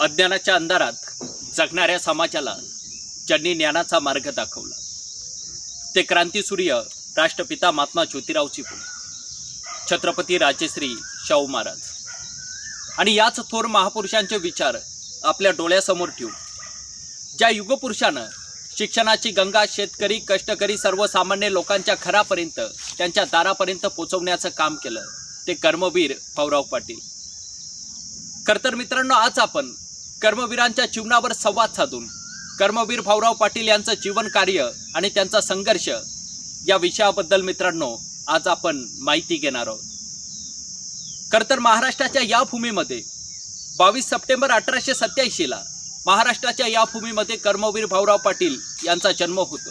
अज्ञानाच्या अंधारात जगणाऱ्या समाजाला ज्यांनी ज्ञानाचा मार्ग दाखवला. ते क्रांतीसूर्य राष्ट्रपिता महात्मा ज्योतिरावची फुले छत्रपती राजश्री शाहू महाराज. आणि याच थोर महापुरुषांचे विचार आपल्या डोळ्यासमोर ठेवून ज्या युगपुरुषानं शिक्षणाची गंगा शेतकरी कष्टकरी सर्वसामान्य लोकांच्या घरापर्यंत त्यांच्या दारापर्यंत पोचवण्याचं काम केलं ते कर्मवीर भाऊराव पाटील. तर मित्रांनो आज आपण कर्मवीरांच्या जीवनावर संवाद साधून कर्मवीर भाऊराव पाटील यांचं जीवन कार्य आणि त्यांचा संघर्ष या विषयाबद्दल मित्रांनो आज आपण माहिती घेणार आहोत. खरंतर महाराष्ट्राच्या या भूमीमध्ये बावीस सप्टेंबर अठराशे सत्याऐंशीला महाराष्ट्राच्या या भूमीमध्ये कर्मवीर भाऊराव पाटील यांचा जन्म होतो.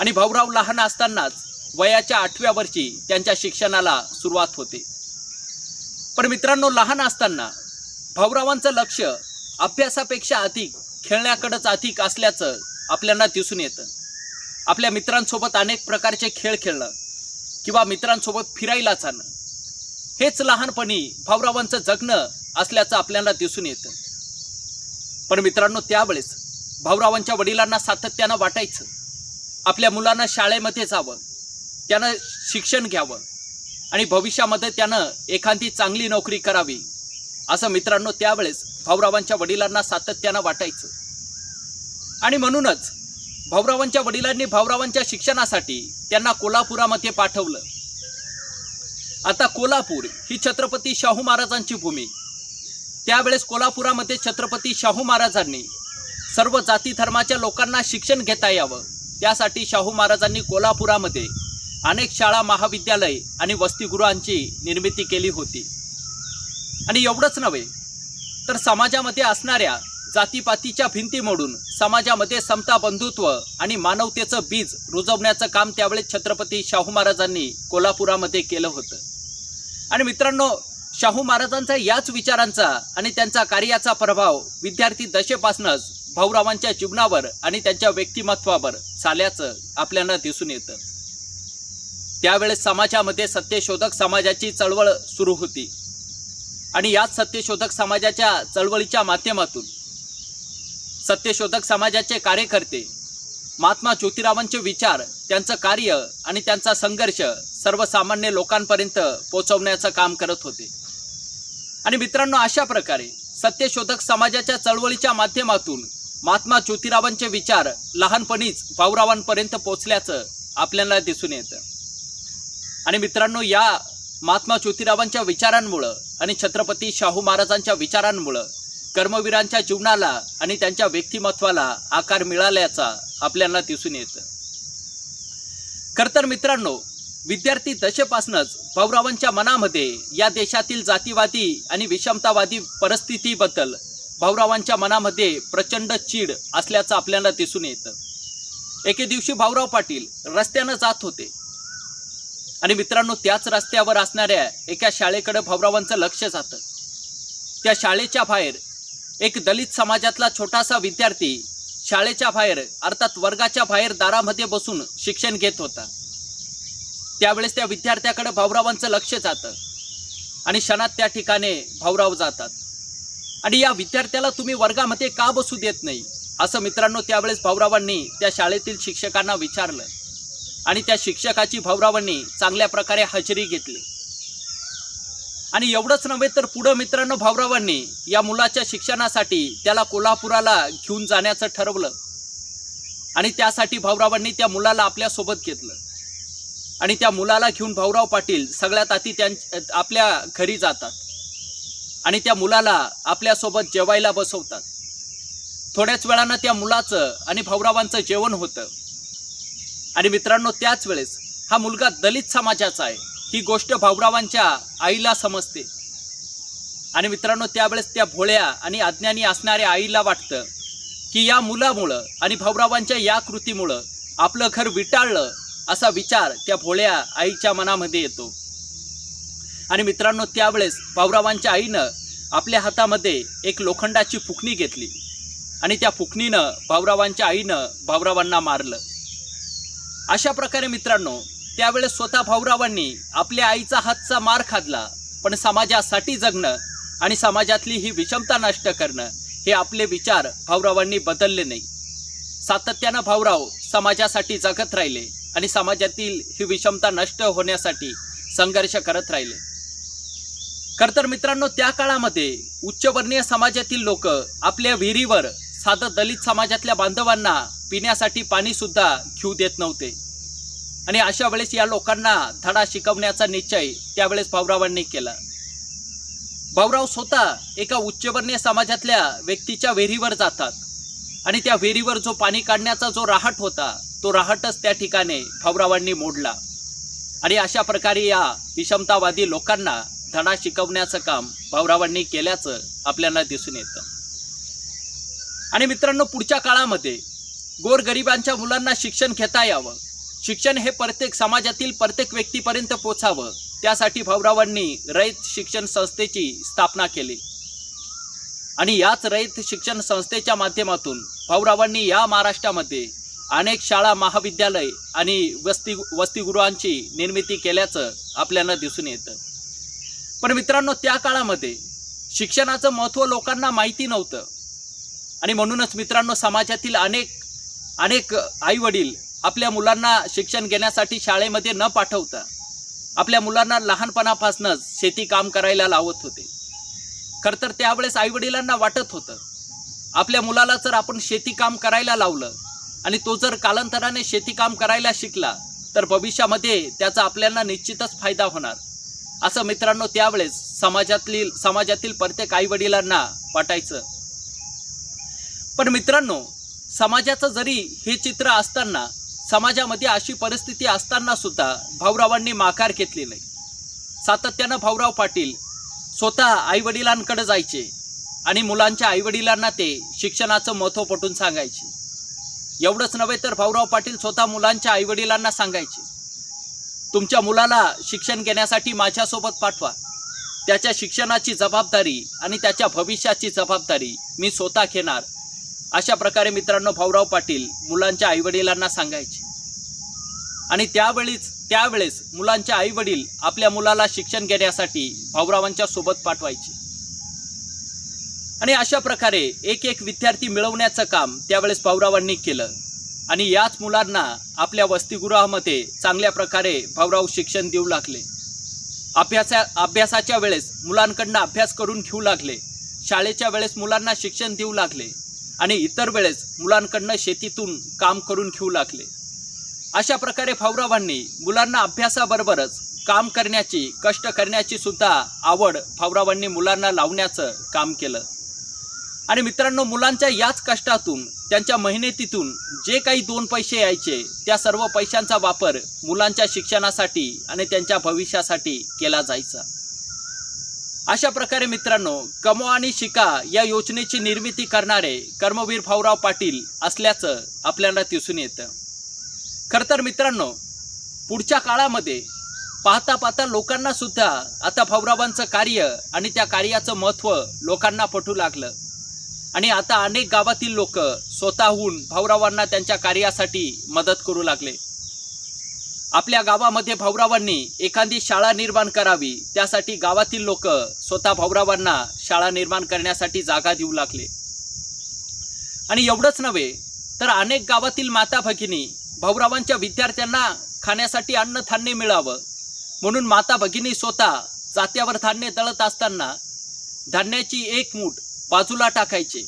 आणि भाऊराव लहान असतानाच वयाच्या आठव्या वर्षी त्यांच्या शिक्षणाला सुरुवात होते. पण मित्रांनो लहान असताना भाऊरावांचं लक्ष अभ्यासापेक्षा अधिक खेळण्याकडंच अधिक असल्याचं आपल्याला दिसून येतं. आपल्या मित्रांसोबत अनेक प्रकारचे खेळ खेळणं किंवा मित्रांसोबत फिरायला जाणं हेच लहानपणी भाऊरावांचं जगणं असल्याचं आपल्याला दिसून येतं. पण मित्रांनो त्यावेळेस भाऊरावांच्या वडिलांना सातत्यानं वाटायचं. आपल्या मुलांना शाळेमध्ये जावं त्यानं शिक्षण घ्यावं आणि भविष्यामध्ये त्यानं एखादी चांगली नोकरी करावी. असं मित्रांनो त्यावेळेस भाऊरावांच्या वडिलांना सातत्यानं वाटायचं. आणि म्हणूनच भाऊरावांच्या वडिलांनी भाऊरावांच्या शिक्षणासाठी त्यांना कोल्हापुरामध्ये पाठवलं. आता कोल्हापूर ही छत्रपती शाहू महाराजांची भूमी. त्यावेळेस कोल्हापुरामध्ये छत्रपती शाहू महाराजांनी सर्व जाती धर्माच्या लोकांना शिक्षण घेता यावं. त्यासाठी शाहू महाराजांनी कोल्हापुरामध्ये अनेक शाळा महाविद्यालय आणि वसतिगृहांची निर्मिती केली होती. आणि एवढंच नव्हे तर समाजामध्ये असणाऱ्या जातीपातीच्या भिंती मोडून समाजामध्ये समता बंधुत्व आणि मानवतेचं बीज रुजवण्याचं काम त्यावेळेस छत्रपती शाहू महाराजांनी कोल्हापुरामध्ये केलं होतं. आणि मित्रांनो शाहू महाराजांचा याच विचारांचा आणि त्यांचा कार्याचा प्रभाव विद्यार्थी दशेपासूनच भाऊरावांच्या जीवनावर आणि त्यांच्या व्यक्तिमत्वावर झाल्याचं आपल्याला दिसून येतं. त्यावेळेस समाजामध्ये सत्यशोधक समाजाची चळवळ सुरू होती. आणि याच सत्यशोधक समाजाच्या चळवळीच्या माध्यमातून सत्यशोधक समाजाचे कार्यकर्ते महात्मा ज्योतिरावांचे विचार त्यांचं कार्य आणि त्यांचा संघर्ष सर्वसामान्य लोकांपर्यंत पोचवण्याचं काम करत होते. आणि मित्रांनो अशा प्रकारे सत्यशोधक समाजाच्या चळवळीच्या माध्यमातून महात्मा ज्योतिरावांचे विचार लहानपणीच भाऊरावांपर्यंत पोचल्याचं आपल्याला दिसून येतं. आणि मित्रांनो या महात्मा ज्योतिरावांच्या विचारांमुळं आणि छत्रपती शाहू महाराजांच्या विचारांमुळं कर्मवीरांच्या जीवनाला आणि त्यांच्या व्यक्तिमत्वाला आकार मिळाल्याचा आपल्याला दिसून येतं. खरंतर मित्रांनो विद्यार्थी दशेपासूनच भाऊरावांच्या मनामध्ये या देशातील जातीवादी आणि विषमतावादी परिस्थितीबद्दल भाऊरावांच्या मनामध्ये प्रचंड चीड असल्याचं आपल्याला दिसून येतं. एके दिवशी भाऊराव पाटील रस्त्यानं जात होते. आणि मित्रांनो त्याच रस्त्यावर असणाऱ्या एका शाळेकडे भाऊरावांचं लक्ष जातं. त्या शाळेच्या बाहेर एक दलित समाजातला छोटासा विद्यार्थी शाळेच्या बाहेर अर्थात वर्गाच्या बाहेर दारामध्ये बसून शिक्षण घेत होता. त्यावेळेस त्या विद्यार्थ्याकडे भाऊरावांचं लक्ष जातं आणि क्षणात त्या ठिकाणी भाऊराव जातात. आणि या विद्यार्थ्याला तुम्ही वर्गामध्ये का बसू देत नाही? असं मित्रांनो त्यावेळेस भाऊरावांनी त्या शाळेतील शिक्षकांना विचारलं. आणि त्या शिक्षकाची भाऊरावांनी चांगल्या प्रकारे हजेरी घेतली. आणि एवढंच नव्हे तर पुढं मित्रांनो भाऊरावांनी या मुलाच्या शिक्षणासाठी त्याला कोल्हापुराला घेऊन जाण्याचं ठरवलं. आणि त्यासाठी भाऊरावांनी त्या मुलाला आपल्यासोबत घेतलं. आणि त्या मुलाला घेऊन भाऊराव पाटील सगळ्यात आधी त्यां आपल्या घरी जातात. आणि त्या मुलाला आपल्यासोबत जेवायला बसवतात. थोड्याच वेळानं त्या मुलाचं आणि भाऊरावांचं जेवण होतं. आणि मित्रांनो त्याच वेळेस हा मुलगा दलित समाजाचा आहे. ही गोष्ट भाऊरावांच्या आईला समजते. आणि मित्रांनो त्यावेळेस त्या भोळ्या आणि अज्ञानी असणाऱ्या आईला वाटतं की या मुलामुळं आणि भाऊरावांच्या या कृतीमुळं आपलं घर विटाळलं असा विचार त्या भोळ्या आईच्या मनामध्ये येतो. आणि मित्रांनो त्यावेळेस भाऊरावांच्या आईनं आपल्या हातामध्ये एक लोखंडाची फुकणी घेतली आणि त्या फुकणीनं भाऊरावांच्या आईनं भाऊरावांना मारलं. अशा प्रकारे मित्रांनो त्यावेळेस स्वतः भाऊरावांनी आपल्या आईचा हातचा मार खाल्ला पण समाजासाठी जगणं आणि समाजातली ही विषमता नष्ट करणं हे आपले विचार भाऊरावांनी बदलले नाही. सातत्यानं भाऊराव समाजासाठी जगत राहिले आणि समाजातील ही विषमता नष्ट होण्यासाठी संघर्ष करत राहिले. खर तर मित्रांनो त्या काळामध्ये उच्चवर्णीय समाजातील लोक आपल्या विहिरीवर साधं दलित समाजातल्या बांधवांना पिण्यासाठी पाणी सुद्धा घेऊ देत नव्हते. आणि अशा वेळेस या लोकांना धडा शिकवण्याचा निश्चय त्यावेळेस भाऊरावांनी केला. भाऊराव स्वतः एका उच्चवर्णीय समाजातल्या व्यक्तीच्या विहिरीवर जातात. आणि त्या विहिरीवर जो पाणी काढण्याचा जो राहट होता तो राहटच त्या ठिकाणी भाऊरावांनी मोडला. आणि अशा प्रकारे या विषमतावादी लोकांना धडा शिकवण्याचं काम भाऊरावांनी केल्याचं आपल्याला दिसून येतं. आणि मित्रांनो पुढच्या काळामध्ये गोरगरिबांच्या मुलांना शिक्षण घेता यावं. शिक्षण हे प्रत्येक समाजातील प्रत्येक व्यक्तीपर्यंत पोचावं. त्यासाठी भाऊरावांनी रयत शिक्षण संस्थेची स्थापना केली. आणि याच रयत शिक्षण संस्थेच्या माध्यमातून भाऊरावांनी या महाराष्ट्रामध्ये अनेक शाळा महाविद्यालय आणि वस्ती वसतिगृहांची निर्मिती केल्याचं आपल्याला दिसून येतं. पण मित्रांनो त्या काळामध्ये शिक्षणाचं महत्त्व लोकांना माहिती नव्हतं. आणि म्हणूनच मित्रांनो समाजातील अनेक अनेक आईवडील आपल्या मुलांना शिक्षण घेण्यासाठी शाळेमध्ये न पाठवता आपल्या मुलांना लहानपणापासूनच शेती काम करायला लावत होते. खरं तर त्यावेळेस आईवडिलांना वाटत होतं आपल्या मुलाला जर आपण शेती काम करायला लावलं आणि तो जर कालांतराने शेती काम करायला शिकला तर भविष्यामध्ये त्याचा आपल्याला निश्चितच फायदा होणार. असं मित्रांनो त्यावेळेस समाजातील समाजातील प्रत्येक आईवडिलांना वाटायचं. पण मित्रांनो समाजाचं जरी हे चित्र असताना समाजामध्ये अशी परिस्थिती असताना सुद्धा भाऊरावांनी माघार घेतली नाही. सातत्यानं भाऊराव पाटील स्वतः आईवडिलांकडे जायचे आणि मुलांच्या आईवडिलांना ते शिक्षणाचं महत्त्व पटून सांगायचे. एवढंच नव्हे तर भाऊराव पाटील स्वतः मुलांच्या आईवडिलांना सांगायचे तुमच्या मुलाला शिक्षण घेण्यासाठी माझ्यासोबत पाठवा. त्याच्या शिक्षणाची जबाबदारी आणि त्याच्या भविष्याची जबाबदारी मी स्वतः घेणार अशा प्रकारे मित्रांनो भाऊराव पाटील मुलांच्या आईवडिलांना सांगायचे. आणि त्यावेळीच त्यावेळेस मुलांच्या आईवडील आपल्या मुलाला शिक्षण घेण्यासाठी भाऊरावांच्या सोबत पाठवायचे. आणि अशा प्रकारे एक एक विद्यार्थी मिळवण्याचं काम त्यावेळेस भाऊरावांनी केलं. आणि याच मुलांना आपल्या वसतिगृहामध्ये चांगल्या प्रकारे भाऊराव शिक्षण देऊ लागले. अभ्यासा अभ्यासाच्या वेळेस मुलांकडनं अभ्यास करून घेऊ लागले. शाळेच्या वेळेस मुलांना शिक्षण देऊ लागले. आणि इतर वेळेस मुलांकडनं शेतीतून काम करून घेऊ लागले. अशा प्रकारे फावरावांनी मुलांना अभ्यासाबरोबरच काम करण्याची कष्ट करण्याची सुद्धा आवड फावरावांनी मुलांना लावण्याचं काम केलं. आणि मित्रांनो मुलांच्या याच कष्टातून त्यांच्या मेहनतीतून जे काही दोन पैसे यायचे त्या सर्व पैशांचा वापर मुलांच्या शिक्षणासाठी आणि त्यांच्या भविष्यासाठी केला जायचा. अशा प्रकारे मित्रांनो कमो आणि शिका या योजनेची निर्मिती करणारे कर्मवीर भाऊराव पाटील असल्याचं आपल्याला दिसून येतं. खरं तर मित्रांनो पुढच्या काळामध्ये पाहता पाहता लोकांना सुद्धा आता भाऊरावांचं कार्य आणि त्या कार्याचं महत्त्व लोकांना पटू लागलं. आणि आता अनेक गावातील लोक स्वतःहून भाऊरावांना त्यांच्या कार्यासाठी मदत करू लागले. आपल्या गावामध्ये भाऊरावांनी एखादी शाळा निर्माण करावी त्यासाठी गावातील लोक स्वतः भाऊरावांना शाळा निर्माण करण्यासाठी जागा देऊ लागले. आणि एवढंच नव्हे तर अनेक गावातील माता भगिनी भाऊरावांच्या विद्यार्थ्यांना खाण्यासाठी अन्नधान्य मिळावं म्हणून माता भगिनी स्वतः जात्यावर धान्य दळत असताना धान्याची एक मूठ बाजूला टाकायचे.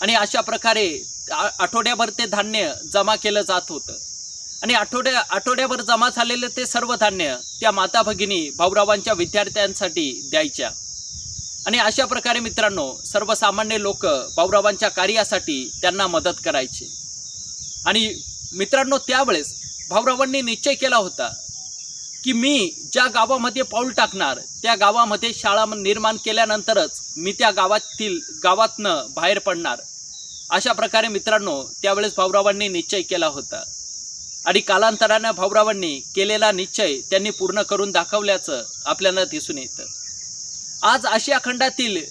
आणि अशा प्रकारे आठवड्याभर ते धान्य जमा केलं जात होतं. आणि आठवड्या आठवड्याभर जमा झालेलं ते सर्व धान्य त्या माता भगिनी भाऊरावांच्या विद्यार्थ्यांसाठी द्यायच्या. आणि अशा प्रकारे मित्रांनो सर्वसामान्य लोक भाऊरावांच्या कार्यासाठी त्यांना मदत करायचे. आणि मित्रांनो त्यावेळेस भाऊरावांनी निश्चय केला होता की मी ज्या गावामध्ये पाऊल टाकणार त्या गावामध्ये शाळा निर्माण केल्यानंतरच मी त्या गावातील गावातनं बाहेर पडणार. अशा प्रकारे मित्रांनो त्यावेळेस भाऊरावांनी निश्चय केला होता. आणि कालांतरानं भाऊरावांनी केलेला निश्चय त्यांनी पूर्ण करून दाखवल्याचं आपल्याला दिसून येतं. आज आशिया खंडातील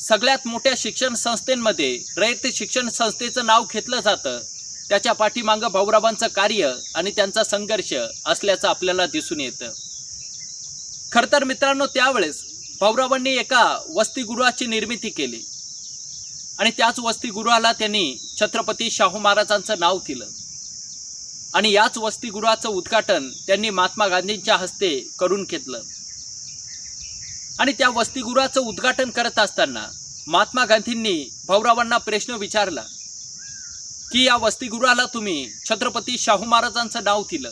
सगळ्यात मोठ्या शिक्षण संस्थेमध्ये रयत शिक्षण संस्थेचं नाव घेतलं जातं. त्याच्या पाठीमागं भाऊरावांचं कार्य आणि त्यांचा संघर्ष असल्याचं आपल्याला दिसून येतं. खरं तर मित्रांनो त्यावेळेस भाऊरावांनी एका वसतिगृहाची निर्मिती केली. आणि त्याच वसतिगृहाला त्यांनी छत्रपती शाहू महाराजांचं नाव दिलं. आणि याच वसतिगृहाचं उद्घाटन त्यांनी महात्मा गांधींच्या हस्ते करून घेतलं. आणि त्या वसतिगृहाचं उद्घाटन करत असताना महात्मा गांधींनी भाऊरावांना प्रश्न विचारला की या वसतिगृहाला तुम्ही छत्रपती शाहू महाराजांचं नाव दिलं.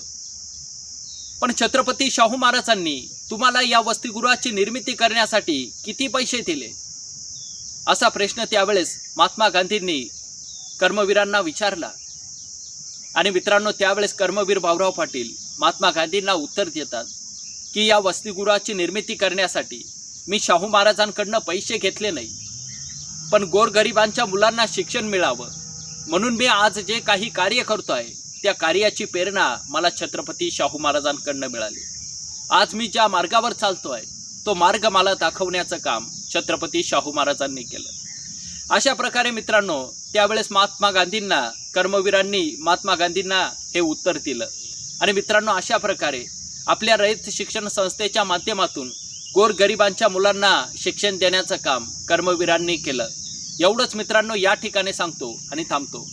पण छत्रपती शाहू महाराजांनी तुम्हाला या वसतिगृहाची निर्मिती करण्यासाठी किती पैसे दिले? असा प्रश्न त्यावेळेस महात्मा गांधींनी कर्मवीरांना विचारला. आणि मित्रांनो त्यावेळेस कर्मवीर भाऊराव पाटील महात्मा गांधींना उत्तर देतात की या वसतिगृहाची निर्मिती करण्यासाठी मी शाहू महाराजांकडनं पैसे घेतले नाही पण गोरगरिबांच्या मुलांना शिक्षण मिळावं. म्हणून मी आज जे काही कार्य करतो आहे त्या कार्याची प्रेरणा मला छत्रपती शाहू महाराजांकडनं मिळाली. आज मी ज्या मार्गावर चालतो आहे तो मार्ग मला दाखवण्याचं काम छत्रपती शाहू महाराजांनी केलं. अशा प्रकारे मित्रांनो त्यावेळेस महात्मा गांधींना कर्मवीरांनी महात्मा गांधींना हे उत्तर दिलं. आणि मित्रांनो अशा प्रकारे आपल्या रयत शिक्षण संस्थेच्या माध्यमातून गोरगरिबांच्या मुलांना शिक्षण देण्याचं काम कर्मवीरांनी केलं. एवढंच मित्रांनो या ठिकाणी सांगतो आणि थांबतो.